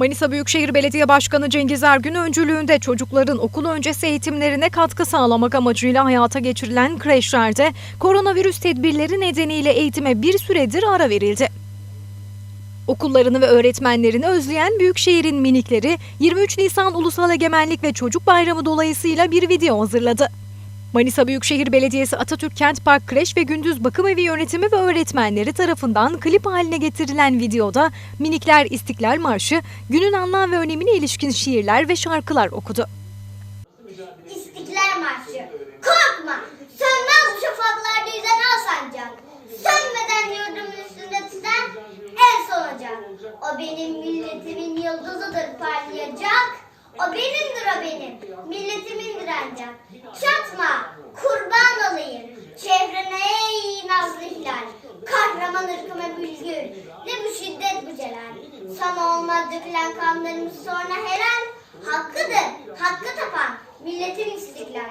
Manisa Büyükşehir Belediye Başkanı Cengiz Ergün öncülüğünde çocukların okul öncesi eğitimlerine katkı sağlamak amacıyla hayata geçirilen kreşlerde koronavirüs tedbirleri nedeniyle eğitime bir süredir ara verildi. Okullarını ve öğretmenlerini özleyen Büyükşehir'in minikleri 23 Nisan Ulusal Egemenlik ve Çocuk Bayramı dolayısıyla bir video hazırladı. Manisa Büyükşehir Belediyesi Atatürk Kent Park Kreş ve Gündüz Bakım Evi yönetimi ve öğretmenleri tarafından klip haline getirilen videoda minikler İstiklal Marşı, günün anlam ve önemine ilişkin şiirler ve şarkılar okudu. İstiklal Marşı. Korkma, sönmez şafaklarda yüzen al sancak. Sönmeden yurdumun üstünde tüten el solacak. O benim milletimin yıldızıdır parlayacak. O benimdir o benim, milletimindir ancak. Çatma, kurban olayım. Çevrene ey nazlı hilal. Kahraman ırkıma bülgür. Ne bu şiddet bu celal. Sana olmaz dökülen kanlarımız sonra helal. Hakkıdır, hakkı tapan milletin istiklal.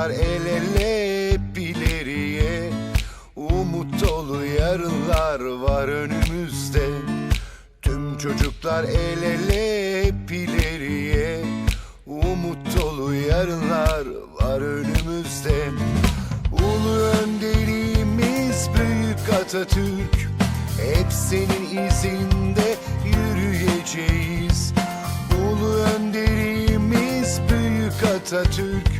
çocuklar el ele hep ileriye Umut dolu yarınlar var önümüzde. Tüm çocuklar el ele hep ileriye Umut dolu yarınlar var önümüzde. Ulu önderimiz büyük Atatürk. Hep senin izinde yürüyeceğiz. Ulu önderimiz büyük Atatürk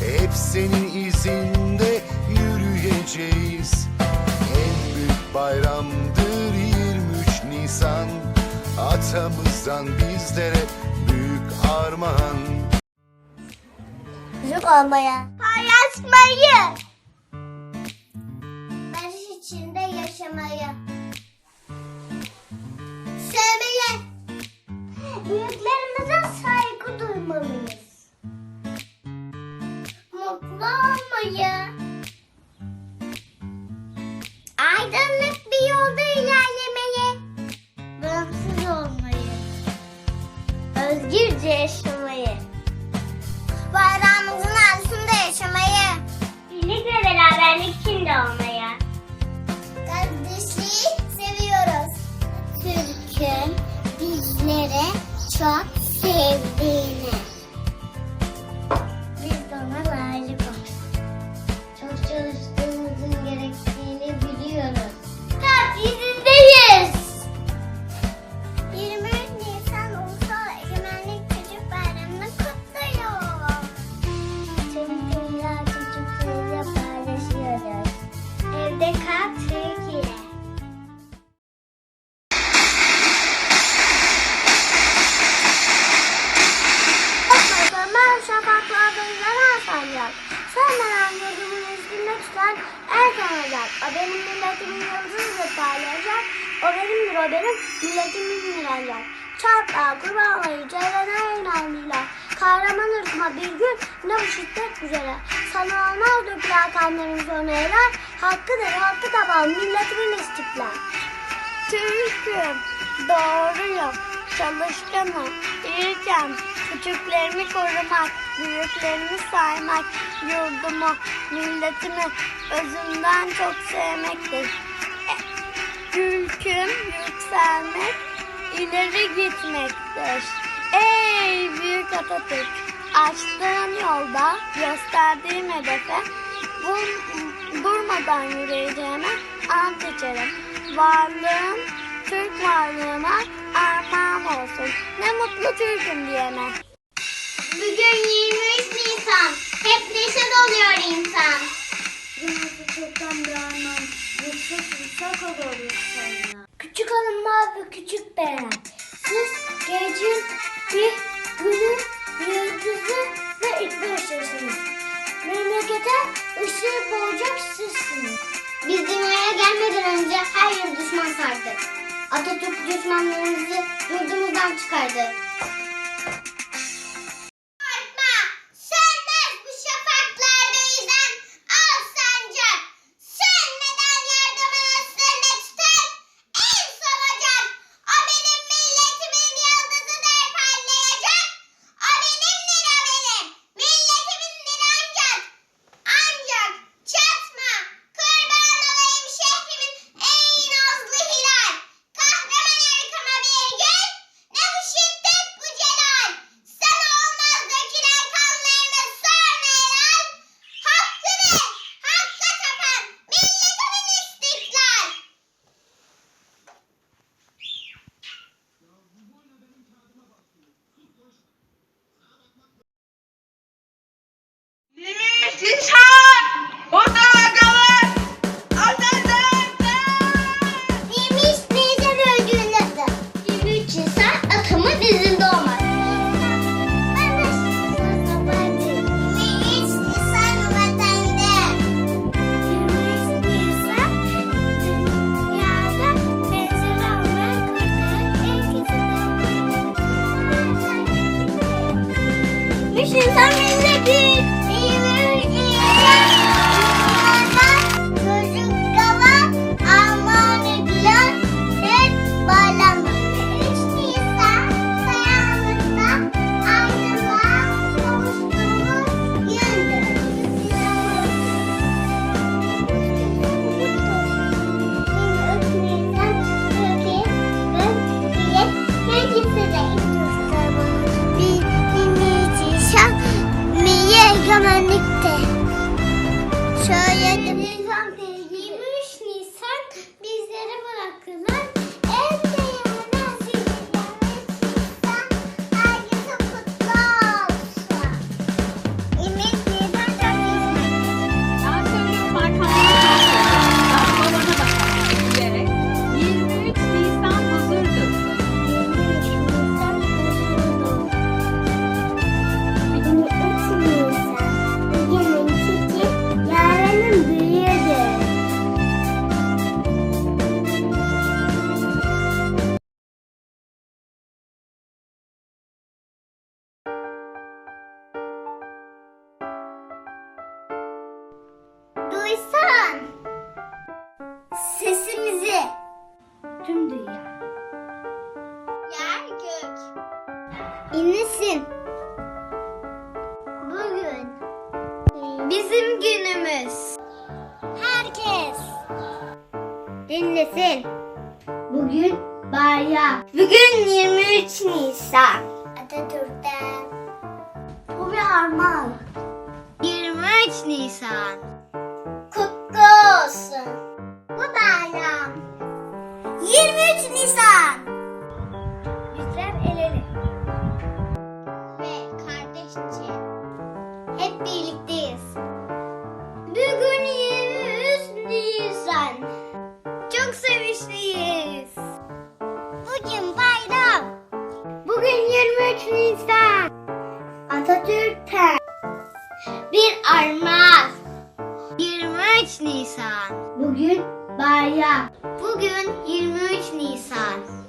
Hep senin izinde yürüyeceğiz En büyük bayramdır 23 Nisan Atamızdan bizlere büyük armağan Çocuk olmaya. Paylaşmayı. Barış içinde yaşamayı. Sevmeyi. Büyüklerimize saygı duymalıyız. Sönmeden gözümün üstünde tutan el sanacak. O benim milletimin yıldızı parlayacak. O benimdir o benim milletimin miracak. Çarpla kurbanlayı celene inanıyla. Kahraman ırkıma bir gün ne bu şiddet güzele. Sana olmaz dökülen kanların sonu eler. Hakkıdır hakkı taban milletimin istikler. Türk'üm, doğruyum, çalışkanım, ilkem, küçüklerimi korumak, büyüklerimi saymak, yurdumu, milletimi özümden çok sevmektir. E, Ülküm yükselmek, ileri gitmektir. Ey büyük Atatürk, açtığın yolda gösterdiğim hedefe dur- durmadan yürüyeceğime ant içerim. Varlığın Türk varlığına armağan olsun. Ne mutlu Türk'üm diyene. Bugün 23 Nisan. Hep neşe doluyor insan. Dünyası çoktan bir armağan. Yüksek yüksek olur. Küçük hanım mavi küçük beğen. Siz gecin bir günü yıldızı ve ilk yaşarsınız. Memlekete ışığı boğacak sizsiniz. Biz dünyaya gelmeden önce her yer düşman sardı. Atatürk düşmanlarımızı yurdumuzdan çıkardı. Kötü 23 Duysan sesimizi. Tüm dünya. Yer gök. İnlesin. Bugün bizim günümüz. Herkes dinlesin. Bugün bayram. Bugün 23 Nisan. Atatürk'ten. Bu bir armağan. 23 Nisan olsun. Bu bayram. 23 Nisan. Bugün bayram. Bugün 23 Nisan.